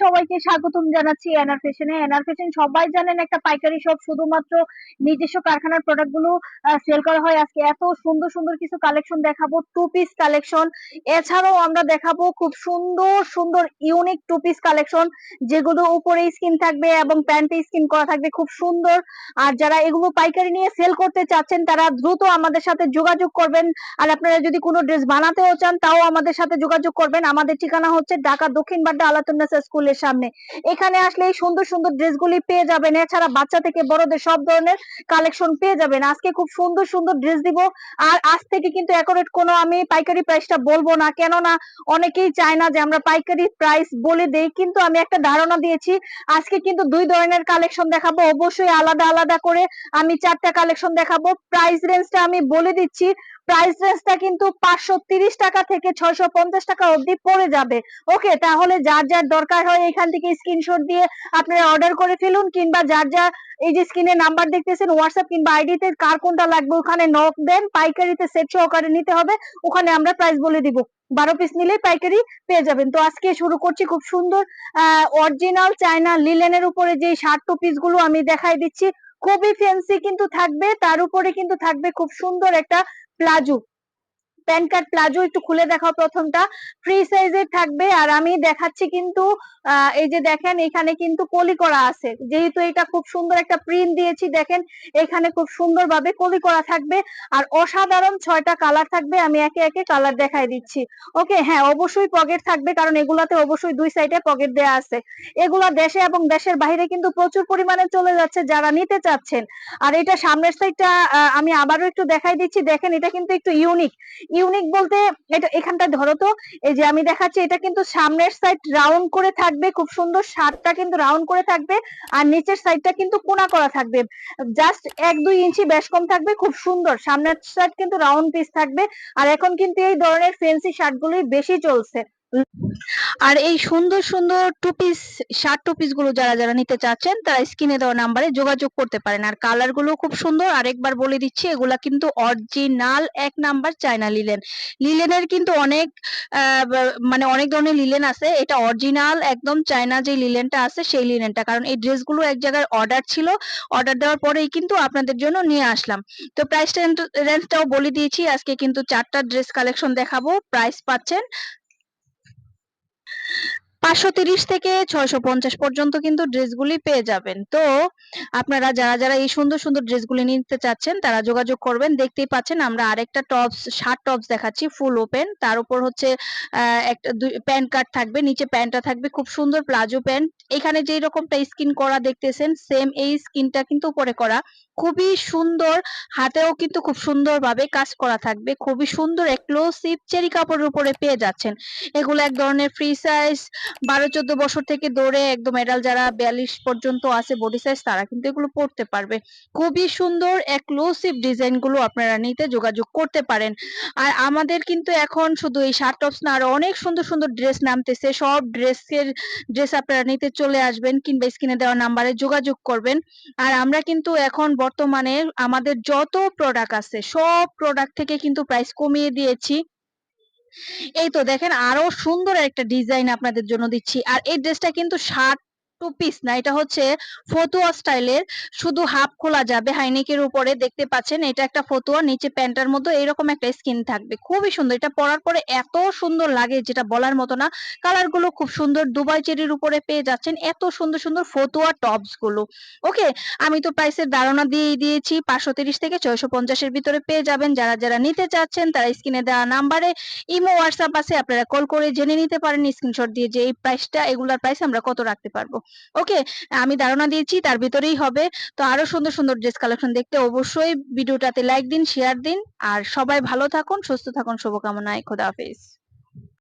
সবাইকে স্বাগতম জানাচ্ছি এনআর ফ্যাশনে এনআর ফ্যাশন সবাই জানেন একটা পাইকারি শপ শুধুমাত্র নিজস্ব কারখানার প্রোডাক্টগুলো সেল করা হয়। আজকে এত সুন্দর সুন্দর কিছু কালেকশন দেখাবো টু পিস কালেকশন এছাড়াও আমরা দেখাবো খুব সুন্দর সুন্দর ইউনিক টু পিস কালেকশন যেগুলো উপরে স্কিন থাকবে এবং প্যান্টে স্কিন করা থাকবে খুব সুন্দর। আর যারা এগুলো পাইকারি নিয়ে সেল করতে চাচ্ছেন, তারা দ্রুত আমাদের সাথে যোগাযোগ করবেন। আর আপনারা যদি কোনো ড্রেস বানাতেও চান, তাও আমাদের সাথে যোগাযোগ করবেন। আমাদের ঠিকানা হচ্ছে ঢাকা দক্ষিণ বাড্ডা আলাতুন্নেসা স্কুলের সামনে। এখানে আসলে এই সুন্দর সুন্দর ড্রেসগুলি পেয়ে যাবেন। এছাড়া বাচ্চা থেকে বড়দের সব ধরনের কালেকশন পেয়ে যাবেন। আজকে খুব সুন্দর সুন্দর ড্রেস দিব। আর আজ থেকে কিন্তু অ্যাকোরেট কোনো আমি পাইকারি প্রাইসটা বলব না। কেননা অনেকেই চায় না যে আমরা পাইকারি প্রাইস বলে দেই, কিন্তু আমি একটা ধারণা দিয়েছি। আজকে কিন্তু দুই ধরনের কালেকশন দেখাবো। অবশ্যই আলাদা আলাদা করে আমি চারটা কালেকশন দেখাবো। প্রাইস রেঞ্জটা আমি বলে দিচ্ছি। প্রাইস রেঞ্জটা কিন্তু পাঁচশো তিরিশ টাকা থেকে ছয়শো পঞ্চাশ টাকা অবধি পড়ে যাবে। ওকে তাহলে যার যার দরকার হয় এখান থেকে স্ক্রিনশট দিয়ে আপনারা অর্ডার করে ফেলুন, কিংবা যার যা এই যে স্ক্রিনে নাম্বার দেখতেছেন হোয়াটসঅ্যাপ কিংবা আইডিতে কার কোনটা লাগবে ওখানে নক দেন, পাইকারিতে সেট সহকারে নিতে হবে, ওখানে আমরা প্রাইস বলে দিব। বারো পিস নিলেই পাইকারি পেয়ে যাবেন। তো আজকে শুরু করছি খুব সুন্দর অরিজিনাল চায়না লিলেনের উপরে যে শার্ট টু পিসগুলো আমি দেখাই দিচ্ছি খুবই ফ্যান্সি কিন্তু থাকবে তার উপরে কিন্তু থাকবে খুব সুন্দর একটা প্লাজো। প্যান কার্ড প্লাজো একটু খুলে দেখাও প্রথমটা। ফ্রি সাইজের থাকবে আর আমি দেখাচ্ছি কিন্তু এই যে দেখেন এখানে কিন্তু কলি করা আছে। যেহেতু এটা খুব সুন্দর একটা প্রিন্ট দিয়েছি, দেখেন এখানে খুব সুন্দর ভাবে কলি করা থাকবে। আর অসাধারণ ছয়টা কালার থাকবে, আমি একে একে কালার দেখাই দিচ্ছি। ওকে হ্যাঁ অবশ্যই পকেট থাকবে, কারণ এগুলাতে অবশ্যই দুই সাইডে পকেট দেয়া আছে। এগুলা দেশে এবং দেশের বাইরে কিন্তু প্রচুর পরিমাণে চলে যাচ্ছে যারা নিতে চাচ্ছেন। আর এটা সামনের সাইডটা আমি আবারও একটু দেখাই দিচ্ছি। দেখেন এটা কিন্তু একটু ইউনিক ইউনিক বলতে এটা এখানটা ধরো তো, এই যে আমি দেখাচ্ছি এটা কিন্তু সামনের সাইড রাউন্ড করে থাকবে, খুব সুন্দর শার্টটা কিন্তু রাউন্ড করে থাকবে, আর নিচের সাইডটা কিন্তু কোনা করা থাকবে। জাস্ট এক দুই ইঞ্চি বেশ কম থাকবে, খুব সুন্দর। সামনের সাইড কিন্তু রাউন্ড পিস থাকবে, আর এখন কিন্তু এই ধরনের ফেন্সি শার্ট শার্টগুলোই বেশি চলছে। আর এই সুন্দর সুন্দর টু পিস শার্ট টু পিসগুলো যারা যারা নিতে চাচ্ছেন, তারা স্ক্রিনে দেওয়া নাম্বারে যোগাযোগ করতে পারেন। আর কালারগুলো খুব সুন্দর। আরেকবার বলে দিচ্ছি, এগুলা কিন্তু অরিজিনাল এক নাম্বার চায়না লিলেন লিলেনের কিন্তু অনেক মানে অনেক ধরনের লিলেন আছে। এটা অরিজিনাল একদম চায়না যে লিলেনটা আছে, সেই লিলেনটা কারণ এই ড্রেসগুলো এক জায়গায় অর্ডার ছিল। অর্ডার দেওয়ার পরেই কিন্তু আপনাদের জন্য নিয়ে আসলাম। তো প্রাইস রেঞ্জটাও বলে দিয়েছি। আজকে কিন্তু চারটা ড্রেস কালেকশন দেখাবো। প্রাইস পাচ্ছেন পাঁচশো তিরিশ থেকে ছয়শো পঞ্চাশ পর্যন্ত কিন্তু ড্রেসগুলি পেয়ে যাবেন। তো আপনারা যারা যারা এই সুন্দর সুন্দর ড্রেসগুলি নিতে চাচ্ছেন তারা যোগাযোগ করবেন। দেখতেই পাচ্ছেন আমরা আরেকটা টপস, শার্ট টপস দেখাচ্ছি, ফুল ওপেন। তার উপর হচ্ছে একটা প্যান্ট কাট থাকবে, নিচে প্যান্টটা থাকবে, খুব সুন্দর প্লাজো প্যান্ট। এখানে যেই রকমটা স্কিন করা দেখতেছেন, সেম এই স্কিনটা কিন্তু উপরে করা। খুবই সুন্দর, হাতেও কিন্তু খুব সুন্দর ভাবে কাজ করা থাকবে। খুবই সুন্দর এক্সক্লুসিভ চেরি কাপড়ের উপরে পেয়ে যাচ্ছেন। এগুলো এক ধরনের ফ্রি সাইজ বারো, চোদ্দ বছর থেকে দৌড়ে একদম এডাল যারা বিয়াল্লিশ পর্যন্ত আছে বডি সাইজ তারা কিন্তু এগুলো পড়তে পারবে। খুবই সুন্দর এক্সক্লুসিভ ডিজাইনগুলো আপনারা নিতে যোগাযোগ করতে পারেন। আর আমাদের কিন্তু এখন শুধু এই শার্ট টপস না, আরও অনেক সুন্দর সুন্দর ড্রেস নামতেছে। সব ড্রেসের ড্রেস আপনারা নিতে চলে আসবেন, কিংবা স্ক্রিনে দেওয়া নাম্বারে যোগাযোগ করবেন। আর আমরা কিন্তু এখন বর্তমানে আমাদের যত প্রোডাক্ট আছে, সব প্রোডাক্ট থেকে কিন্তু প্রাইস কমিয়ে দিয়েছি। এই তো দেখেন আরও সুন্দর একটা ডিজাইন আপনাদের জন্য দিচ্ছি। আর এই ড্রেসটা কিন্তু ষাট টু পিস না, এটা হচ্ছে ফতুয়া স্টাইলের শুধু হাফ খোলা যাবে, হাইনেকের উপরে, দেখতে পাচ্ছেন, এটা একটা ফতুয়া, নিচে প্যান্টার মতো, এরকম একটা স্কিন থাকবে, খুবই সুন্দর, এটা পরার পরে এত সুন্দর লাগে, যেটা বলার মতো না কালারগুলো খুব সুন্দর, দুবাই চেরির উপরে পেয়ে যাচ্ছেন, এত সুন্দর সুন্দর ফতুয়া টপসগুলো ওকে আমি তো প্রাইসের ধারণা দিয়েই দিয়েছি, পাঁচশো তিরিশ থেকে ছয়শো পঞ্চাশের ভিতরে পেয়ে যাবেন, যারা যারা নিতে চাচ্ছেন, তারা স্ক্রিনে দেওয়া নাম্বারে ইমো হোয়াটসঅ্যাপ আছে, আপনারা কল করে জেনে নিতে পারেন স্ক্রিনশট দিয়ে যে এই প্রাইসটা এগুলার প্রাইস আমরা কত রাখতে পারব। ওকে আমি ধারণা দিয়েছি, তার ভিতরেই হবে। তো আরও সুন্দর সুন্দর ড্রেস কালেকশন দেখতে অবশ্যই ভিডিওটাতে লাইক দিন শেয়ার দিন। আর সবাই ভালো থাকুন, সুস্থ থাকুন শুভকামনায় খোদা হাফেজ।